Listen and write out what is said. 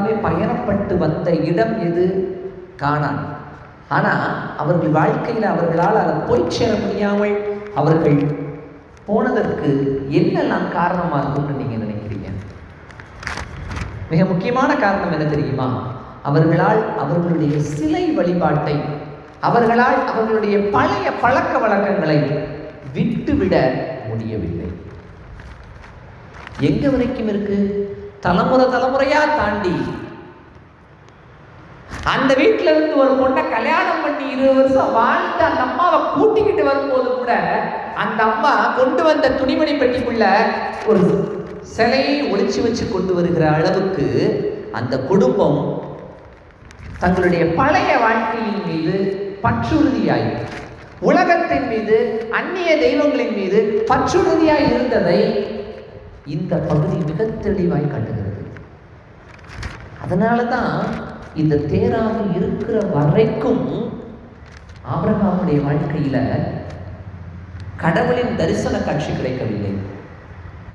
பயணப்பட்டு வந்த இடம் எது? காணான் ஆனா அவர்கள் வாழ்க்கையில் அவர்களால் அதை போய் சேர முடியாமல் அவர்கள் போனதற்கு என்னெல்லாம் காரணமாக இருக்கும்னு நீங்க நினைக்கிறீங்க? மிக முக்கியமான காரணம் என்ன தெரியுமா? அவர்களால் அவர்களுடைய சிலை வழிபாட்டை அவர்களால் அவர்களுடைய பழைய பழக்க வழக்கங்களை விட்டுவிட முடியவில்லை. எங்க வரைக்கும் இருக்கு? தலைமுறை தலைமுறையா தாண்டி அந்த வீட்டுல இருந்து ஒரு பொண்ணை கல்யாணம் பண்ணி இருபது வருஷம் வாழ்ந்து அந்த அம்மாவை கூட்டிக்கிட்டு வரும்போது கூட அந்த அம்மா கொண்டு வந்த துணிமணி பெட்டிக்குள்ள ஒரு சிலையை ஒளிச்சு வச்சு கொண்டு வருகிற அளவுக்கு அந்த குடும்பம் தங்களுடைய பழைய வாழ்க்கையின் மீது பற்றுறுதியாய் உலகத்தின் மீது அந்நிய தெய்வங்களின் மீது பற்றுறுதியாய் இருந்ததை இந்த பகுதி மிக தெளிவாய் காட்டுகிறது. அதனால தான் இந்த தேராக இருக்கிற வரைக்கும் ஆபிரகாமுடைய வாழ்க்கையில கடவுளின் தரிசன காட்சி கிடைக்கவில்லை.